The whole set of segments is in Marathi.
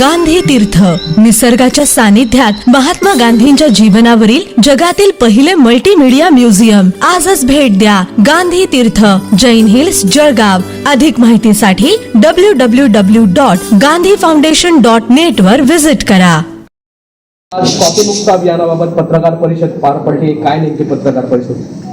गांधी तीर्थ निसर्गाच्या सानिध्यात महात्मा गांधींच्या जीवनावरील जगातील पहिले मल्टीमीडिया म्युझियम आजच भेट द्या गांधी तीर्थ जैन हिल्स जळगाव. अधिक माहितीसाठी W W W dot Gandhi foundation dot net वर व्हिजिट करा. आज कॉपीमुक्त अभियानाबाबत पत्रकार परिषद पार पडली. काय नेमकी पत्रकार परिषद?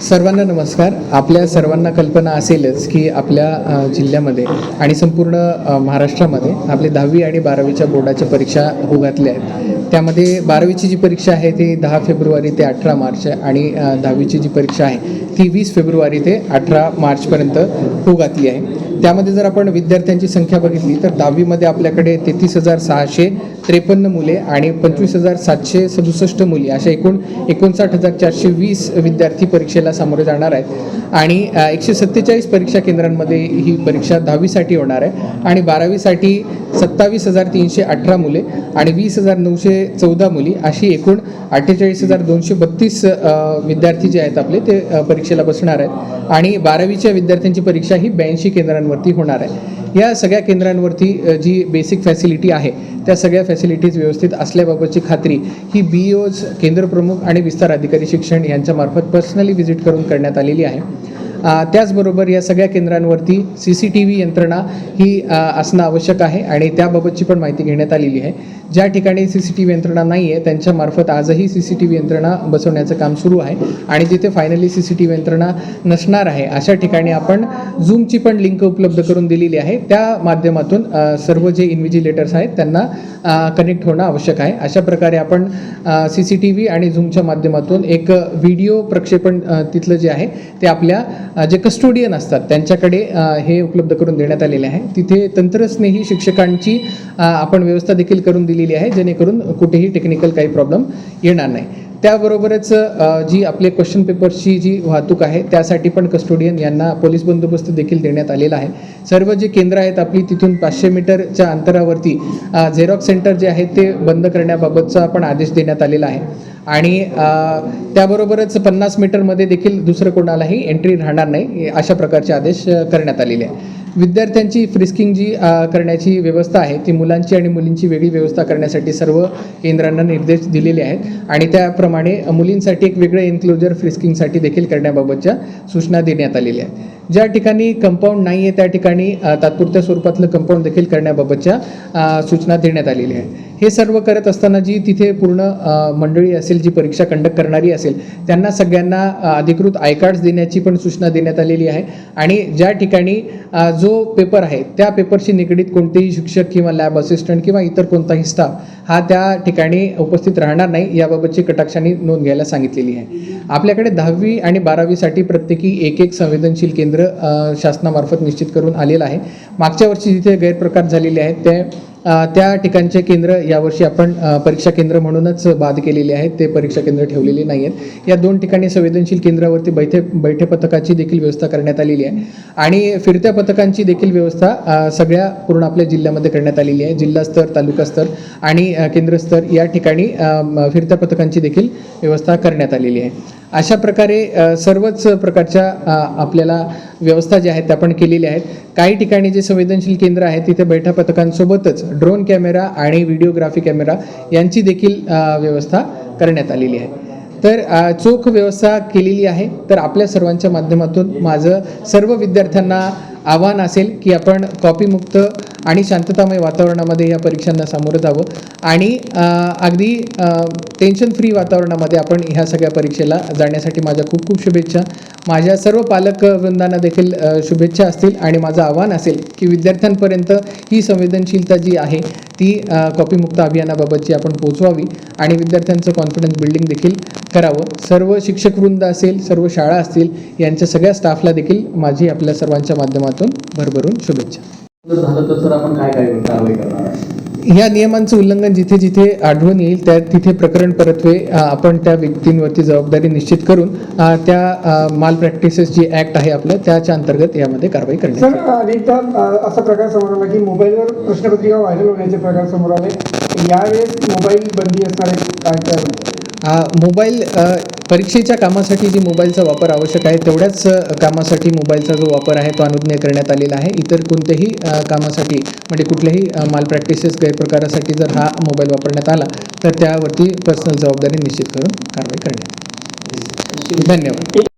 सर्वांना नमस्कार. आपल्या सर्वांना कल्पना असेलच की आपल्या जिल्ह्यामध्ये आणि संपूर्ण महाराष्ट्रामध्ये आपली दहावी आणि बारावीच्या बोर्डाच्या परीक्षा होऊ घातल्या आहेत. त्यामध्ये बारावीची जी परीक्षा आहे ती दहा फेब्रुवारी ते अठरा मार्च आहे आणि दहावीची जी परीक्षा आहे ती वीस फेब्रुवारी ते अठरा मार्चपर्यंत होऊ घातली आहे. त्यामध्ये जर आपण विद्यार्थ्यांची संख्या बघितली तर दहावीमध्ये आपल्याकडे तेहतीस हजार सहाशे त्रेपन्न मुले आणि पंचवीस हजार सातशे सदुसष्ट मुली अशा एकूण एकोणसाठ हजार चारशे वीस विद्यार्थी परीक्षेला सामोरे जाणार आहेत. आणि एकशे सत्तेचाळीस परीक्षा केंद्रांमध्ये ही परीक्षा दहावीसाठी होणार आहे आणि बारावीसाठी सत्तावीस हजार तीनशे अठरा मुले आणि वीस हजार नऊशे चौदा मुली अशी एकूण अठ्ठेचाळीस हजार दोनशे बत्तीस विद्यार्थी जे आहेत आपले ते परीक्षेला बसणार आहेत. आणि बारावीच्या विद्यार्थ्यांची परीक्षा ही ब्याऐंशी केंद्रांवरती होणार आहे. या सगळ्या केंद्रांवरती जी बेसिक फॅसिलिटी आहे त्या सगळ्या फॅसिलिटीज व्यवस्थित असल्याबाबतची खात्री ही बी ओज केंद्रप्रमुख आणि विस्तार अधिकारी शिक्षण यांच्यामार्फत पर्सनली व्हिजिट करून करण्यात आलेली आहे. त्याचबरोबर या सगळ्या केंद्रांवरती सी सी टी व्ही यंत्रणा ही असणं आवश्यक आहे आणि त्याबाबतची पण माहिती घेण्यात आलेली आहे. ज्या ठिकाणी सी सी टी व्ही यंत्रणा नाही आहे त्यांच्यामार्फत आजही सी सी टी व्ही यंत्रणा बसवण्याचं काम सुरू आहे आणि जिथे finally C C T V यंत्रणा नसणार आहे अशा ठिकाणी आपण झूमची पण लिंक उपलब्ध करून दिलेली आहे. त्या माध्यमातून सर्व जे इन्व्हिजिलेटर्स आहेत त्यांना कनेक्ट होणं आवश्यक आहे. अशा प्रकारे आपण सी सी टी व्ही आणि झूमच्या माध्यमातून एक व्हिडिओ प्रक्षेपण तिथलं जे आहे ते आपल्या जे कस्टोडियन असतात त्यांच्याकडे हे उपलब्ध करून देण्यात आलेले आहे. तिथे तंत्रस्नेही शिक्षकांची आपण व्यवस्था देखील करून दिलेली आहे जेणेकरून कुठेही टेक्निकल काही प्रॉब्लेम येणार नाही. त्याबरोबरच जी आपले क्वेश्चन पेपरची जी वाहतूक आहे त्यासाठी पण कस्टोडियन यांना पोलीस बंदोबस्त देखील देण्यात आलेला आहे. सर्व जे केंद्र आहेत आपली तिथून पाचशे मीटरच्या अंतरावरती झेरॉक्स सेंटर जे आहे ते बंद करण्याबाबतचा पण आदेश देण्यात आलेला आहे. आणि त्याबरोबरच पन्नास मीटरमध्ये देखील दुसरं कोणालाही एंट्री राहणार नाही अशा प्रकारचे आदेश करण्यात आलेले आहे विद्यार्थ्यांची फ्रिस्किंग जी करण्याची व्यवस्था आहे ती मुलांची आणि मुलींची वेगळी व्यवस्था करण्यासाठी सर्व केंद्रांना निर्देश दिलेले आहेत. आणि त्याप्रमाणे मुलींसाठी एक वेगळं एन्क्लोजर फ्रिस्किंगसाठी देखील करण्याबाबतच्या सूचना देण्यात आलेल्या आहेत. ज्या ठिकाणी कंपाऊंड नाही आहे त्या ठिकाणी तात्पुरत्या स्वरूपातलं कंपाऊंड देखील करण्याबाबतच्या सूचना देण्यात आलेली आहे. हे सर्व करत असताना जी तिथे पूर्ण मंडळी असेल जी परीक्षा कंडक्ट करणारी असेल त्यांना सगळ्यांना अधिकृत आय कार्ड्स देण्याची पण सूचना देण्यात आलेली आहे. आणि ज्या ठिकाणी जो पेपर आहे त्या पेपरशी निगडीत कोणतेही शिक्षक किंवा लॅब असिस्टंट किंवा इतर कोणताही स्टाफ हा त्या ठिकाणी उपस्थित राहणार नाही याबाबतची कटाक्षाने नोंद घ्यायला सांगितलेली आहे. आपल्याकडे दहावी आणि बारावीसाठी प्रत्येकी एक एक संवेदनशील केंद्र शासनामार्फत निश्चित करून आलेलं आहे. मागच्या वर्षी जिथे गैरप्रकार झालेले आहेत ते त्या ठिकाणचे केंद्र यावर्षी आपण परीक्षा केंद्र म्हणूनच बाद केलेले आहेत. ते परीक्षा केंद्र ठेवलेले नाही आहेत या दोन ठिकाणी संवेदनशील केंद्रावरती बैठे बैठे पथकाची देखील व्यवस्था करण्यात आलेली आहे. आणि फिरत्या पथकांची देखील व्यवस्था सगळ्या पूर्ण आपल्या जिल्ह्यामध्ये करण्यात आलेली आहे. जिल्हास्तर तालुकास्तर आणि केंद्रस्तर या ठिकाणी फिरत्या पथकांची देखील व्यवस्था करण्यात आलेली आहे. अशा प्रकारे सर्वच प्रकारच्या आपल्याला व्यवस्था ज्या आहेत त्या पण केलेल्या आहेत. काही ठिकाणी जे संवेदनशील केंद्र आहेत तिथे बैठा पथकांसोबतच ड्रोन कॅमेरा आणि व्हिडिओग्राफी कॅमेरा यांची देखील व्यवस्था करण्यात आलेली आहे. तर चोख व्यवस्था केलेली आहे. तर आपल्या सर्वांच्या माध्यमातून माझं सर्व विद्यार्थ्यांना आव्हान असेल की आपण कॉपीमुक्त आणि शांततामय वातावरणामध्ये या परीक्षांना सामोरं जावं. आणि अगदी टेन्शन फ्री वातावरणामध्ये आपण ह्या सगळ्या परीक्षेला जाण्यासाठी माझ्या खूप खूप शुभेच्छा. माझ्या सर्व पालक वृंदांना देखील शुभेच्छा असतील आणि माझं आव्हान असेल की विद्यार्थ्यांपर्यंत ही संवेदनशीलता जी आहे ती कॉपीमुक्त अभियानाबाबतची आपण पोचवावी आणि विद्यार्थ्यांचं कॉन्फिडन्स बिल्डिंग देखील करावं. सर्व शिक्षक वृंद असेल सर्व शाळा असतील यांच्या सगळ्या स्टाफला देखील माझी आपल्या सर्वांच्या माध्यमातून भरभरून शुभेच्छा. झालं तर सर आपण काय काय कारवाई करणार आहे? ह्या नियमांचं उल्लंघन जिथे जिथे आढळून येईल त्या तिथे प्रकरण परत्वे आपण त्या व्यक्तींवरती जबाबदारी निश्चित करून त्या माल प्रॅक्टिसेस जी ॲक्ट आहे आपलं त्याच्या अंतर्गत यामध्ये कारवाई करण्यात सर अनेकदा असा प्रकार समोर आला की मोबाईलवर प्रश्नपत्रिका व्हायरल होण्याचे प्रकार समोर आले. यावेळेस मोबाईल बंदी असणार आहे काय? काय मोबाईल परीक्षेच्या कामासाठी जी मोबाईलचा वापर आवश्यक आहे तेवढ्याच कामासाठी मोबाईलचा जो वापर आहे तो अनुज्ञेय करण्यात आलेला आहे. इतर कोणत्याही कामासाठी म्हणजे कुठल्याही माल प्रॅक्टिसेस गैरप्रकारासाठी जर हा मोबाईल वापरण्यात आला तर त्यावरती पर्सनल जबाबदारी निश्चित करून कारवाई करण्यात धन्यवाद.